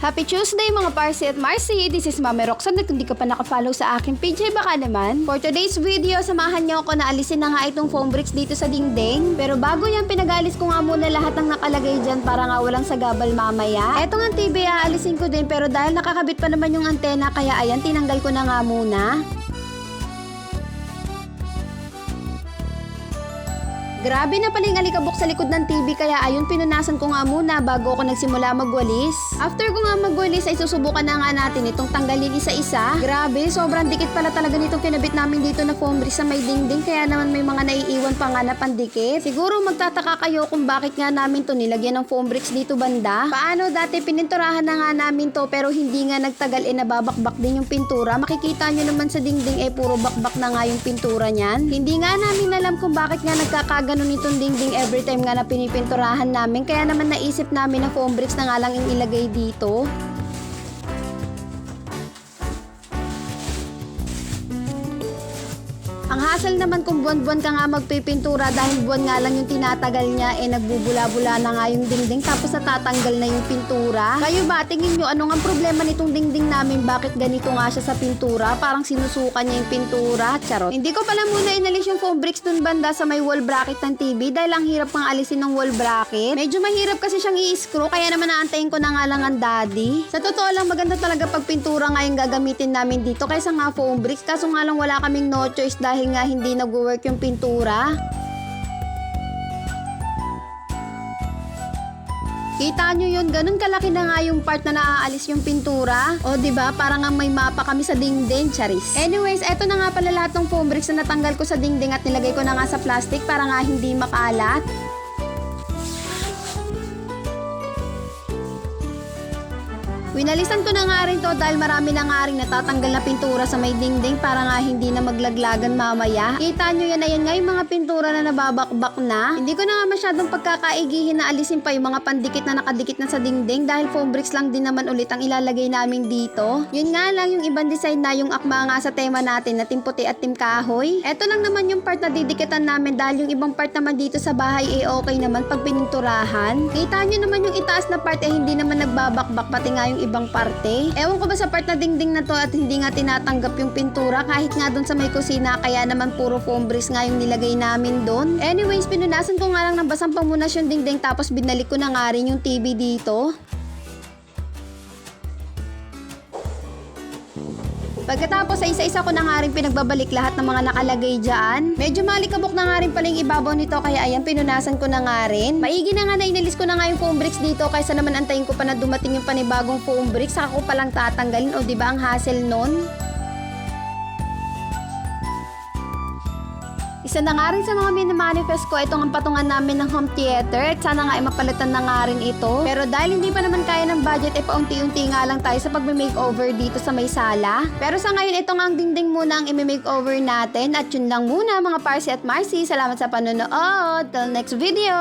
Happy Tuesday mga Parsi at Marcy! This is Mami Roxanne at kung ka pa nakafollow sa aking page ay baka naman. For today's video, samahan niyo ako na alisin na nga itong foam bricks dito sa dingding. Pero bago yan, pinagalis ko nga muna lahat ng nakalagay dyan para nga walang sagabal mamaya. Eto nga TV, aalisin ko din pero dahil nakakabit pa naman yung antena kaya ayan, tinanggal ko na nga muna. Grabe na pala yung alikabok sa likod ng TV kaya ayun pinunasan ko nga muna bago ako nagsimula magwalis. After ko nga magwalis ay susubukan na nga natin itong tanggalin isa-isa. Grabe, sobrang dikit pala talaga nitong kinabit namin dito na foam sa may dingding kaya naman may mga naiiwan pa nga na pandikit. Siguro magtataka kayo kung bakit nga namin to nilagyan ng foam bricks dito banda. Paano dati pininturahan na nga namin to pero hindi nga nagtagal eh nababakbak din yung pintura. Makikita nyo naman sa dingding eh puro bakbak na nga yung pintura niyan. Hindi nga namin alam kung bakit nga nagkakaga ganun itong dingding every time nga na pinipinturahan namin. Kaya naman naisip namin na foam bricks na nga lang yung ilagay dito. Ang hassle naman kung buwan-buwan ka nga magpipintura dahil buwan nga lang yung tinatagal niya eh nagbubula-bula na nga yung dingding tapos natatanggal na yung pintura. Kayo ba, tingin nyo ano ang problema nitong dingding namin? Bakit ganito nga siya sa pintura? Parang sinusukan niya yung pintura. Charot. Hindi ko pala muna inalis yung foam bricks dun banda sa may wall bracket ng TV dahil ang hirap pang alisin ng wall bracket. Medyo mahirap kasi siyang i-screw kaya naman naantayin ko na nga lang ang daddy. Sa totoo lang maganda talaga pag pintura nga yung gagamitin namin dito kaysa nga foam bricks kaso nga lang wala kaming no choice dahil nga hindi nag-work yung pintura. Kita nyo yun, ganun kalaki na nga yung part na naaalis yung pintura. O, ba Parang nga may mapa kami sa dingding, charis. Anyways, eto na nga pala lahat ng foam bricks na natanggal ko sa dingding at nilagay ko na nga sa plastic para nga hindi makalat. Winalisan ko na nga rin to dahil marami na nga rin natatanggal na pintura sa may dingding para nga hindi na maglaglagan mamaya. Kita nyo yan na yan nga yung mga pintura na nababakbak na. Hindi ko na nga masyadong pagkakaigihin na alisin pa yung mga pandikit na nakadikit na sa dingding dahil foam bricks lang din naman ulit ang ilalagay namin dito. Yun nga lang yung ibang design na yung akma nga sa tema natin na timputi at timkahoy. Eto lang naman yung part na didikitan namin dahil yung ibang part naman dito sa bahay eh okay naman pag pininturahan. Kita nyo naman yung itaas na part eh hindi naman nagbabakbak pati nga yung ibang parte. Ewan ko ba sa part na dingding na to at hindi nga tinatanggap yung pintura kahit nga doon sa may kusina kaya naman puro foam bricks nga yung nilagay namin doon. Anyways, pinunasan ko nga lang ng basang pamunas yung dingding tapos binalik ko na nga rin yung TV dito. Pagkatapos ay isa-isa ko na nga rin pinagbabalik lahat ng mga nakalagay dyan. Medyo malikabok na nga rin pala yung ibabaw nito kaya ayan pinunasan ko na nga rin. Maigi na nga na inalis ko na nga yung foam bricks dito kaysa naman antayin ko pa na dumating yung panibagong foam bricks saka ko palang tatanggalin o di ba ang hassle nun? Isa na nga rin sa mga mini-manifest ko, itong ang patungan namin ng home theater at sana nga ay mapalitan na nga rin ito. Pero dahil hindi pa naman kaya ng budget, eh paunti-unti nga lang tayo sa pagme-makeover dito sa may sala. Pero sa ngayon, ito nga ang dingding muna ang imi-makeover natin at yun lang muna mga Parsi at Marcy. Salamat sa panonood. Till next video!